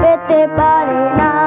পেতে পারে না।